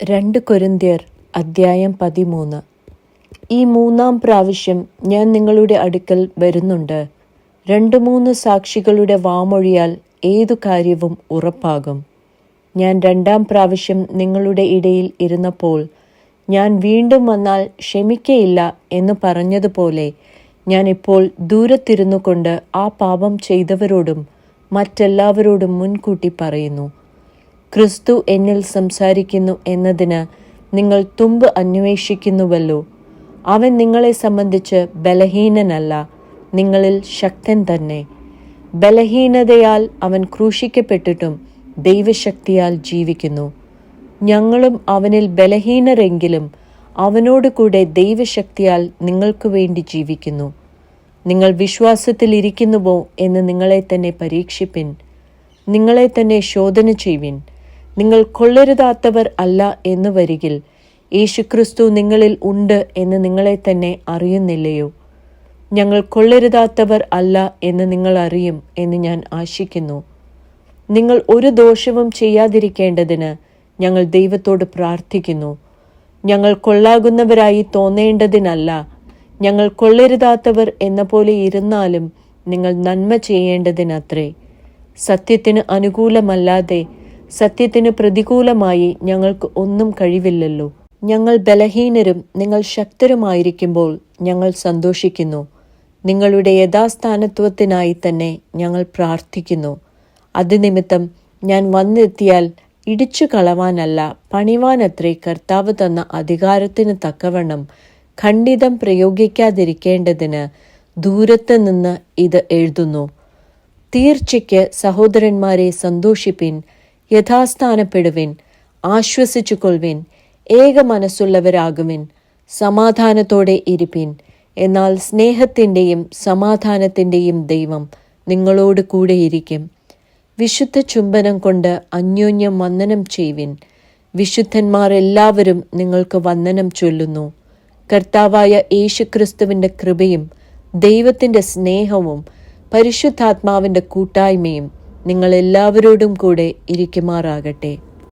രണ്ട് കൊരിന്ത്യർ അദ്ധ്യായം പതിമൂന്ന്. ഈ മൂന്നാം പ്രാവശ്യം ഞാൻ നിങ്ങളുടെ അടുക്കൽ വരുന്നുണ്ട്. രണ്ട് മൂന്ന് സാക്ഷികളുടെ വാമൊഴിയാൽ ഏതു കാര്യവും ഉറപ്പാകും. ഞാൻ രണ്ടാം പ്രാവശ്യം നിങ്ങളുടെ ഇടയിൽ ഇരുന്നപ്പോൾ ഞാൻ വീണ്ടും വന്നാൽ ക്ഷമിക്കയില്ല എന്ന് പറഞ്ഞതുപോലെ ഞാൻ ഇപ്പോൾ ദൂരത്തിരുന്നു കൊണ്ട് ആ പാപം ചെയ്തവരോടും മറ്റെല്ലാവരോടും മുൻകൂട്ടി പറയുന്നു. ക്രിസ്തു എന്നിൽ സംസാരിക്കുന്നു എന്നതിന് നിങ്ങൾ തുമ്പ് അന്വേഷിക്കുന്നുവല്ലോ. അവൻ നിങ്ങളെ സംബന്ധിച്ച് ബലഹീനനല്ല നിങ്ങളിൽ ശക്തൻ തന്നെ. ബലഹീനതയാൽ അവൻ ക്രൂശിക്കപ്പെട്ടിട്ടും ദൈവശക്തിയാൽ ജീവിക്കുന്നു. ഞങ്ങളും അവനിൽ ബലഹീനരെങ്കിലും അവനോട് കൂടെ ദൈവശക്തിയാൽ നിങ്ങൾക്ക് വേണ്ടി ജീവിക്കുന്നു. നിങ്ങൾ വിശ്വാസത്തിലിരിക്കുന്നുവോ എന്ന് നിങ്ങളെ തന്നെ പരീക്ഷിപ്പിൻ. നിങ്ങളെ തന്നെ ശോധന ചെയ്യുവിൻ. നിങ്ങൾ കൊള്ളരുതാത്തവർ അല്ല എന്ന് വരികിൽ യേശുക്രിസ്തു നിങ്ങളിൽ ഉണ്ട് എന്ന് നിങ്ങളെ തന്നെ അറിയുന്നില്ലയോ? ഞങ്ങൾ കൊള്ളരുതാത്തവർ അല്ല എന്ന് നിങ്ങൾ അറിയും എന്ന് ഞാൻ ആശിക്കുന്നു. നിങ്ങൾ ഒരു ദോഷവും ചെയ്യാതിരിക്കേണ്ടതിന് ഞങ്ങൾ ദൈവത്തോട് പ്രാർത്ഥിക്കുന്നു. ഞങ്ങൾ കൊള്ളാകുന്നവരായി തോന്നേണ്ടതിനല്ല ഞങ്ങൾ കൊള്ളരുതാത്തവർ എന്ന പോലെ ഇരുന്നാലും നിങ്ങൾ നന്മ ചെയ്യേണ്ടതിനത്രേ. സത്യത്തിന് അനുകൂലമല്ലാതെ സത്യത്തിന് പ്രതികൂലമായി ഞങ്ങൾക്ക് ഒന്നും കഴിവില്ലല്ലോ. ഞങ്ങൾ ബലഹീനരും നിങ്ങൾ ശക്തരുമായിരിക്കുമ്പോൾ ഞങ്ങൾ സന്തോഷിക്കുന്നു. നിങ്ങളുടെ യഥാസ്ഥാനത്വത്തിനായി തന്നെ ഞങ്ങൾ പ്രാർത്ഥിക്കുന്നു. അത് നിമിത്തം ഞാൻ വന്നെത്തിയാൽ ഇടിച്ചു കളവാനല്ല പണിവാനത്രേ കർത്താവ് തന്ന അധികാരത്തിന് തക്കവണ്ണം ഖണ്ഡിതം പ്രയോഗിക്കാതിരിക്കേണ്ടതിന് ദൂരത്ത് നിന്ന് ഇത് എഴുതുന്നു. തീർച്ചയ്ക്ക് സഹോദരന്മാരെ സന്തോഷിപ്പിൻ യഥാസ്ഥാനപ്പെടുവിൻ ആശ്വസിച്ചുകൊള്ളുവിൻ ഏക മനസ്സുള്ളവരാകുവിൻ സമാധാനത്തോടെ ഇരിപ്പിൻ. എന്നാൽ സ്നേഹത്തിന്റെയും സമാധാനത്തിന്റെയും ദൈവം നിങ്ങളോട് കൂടെയിരിക്കും വിശുദ്ധ ചുംബനം കൊണ്ട് അന്യോന്യം വന്ദനം ചെയ്യുവിൻ. വിശുദ്ധന്മാർ എല്ലാവരും നിങ്ങൾക്ക് വന്ദനം ചൊല്ലുന്നു. കർത്താവായ യേശുക്രിസ്തുവിന്റെ കൃപയും ദൈവത്തിന്റെ സ്നേഹവും പരിശുദ്ധാത്മാവിന്റെ കൂട്ടായ്മയും നിങ്ങൾ എല്ലാവരോടും കൂടെ ഇരിക്കുമാറാകട്ടെ.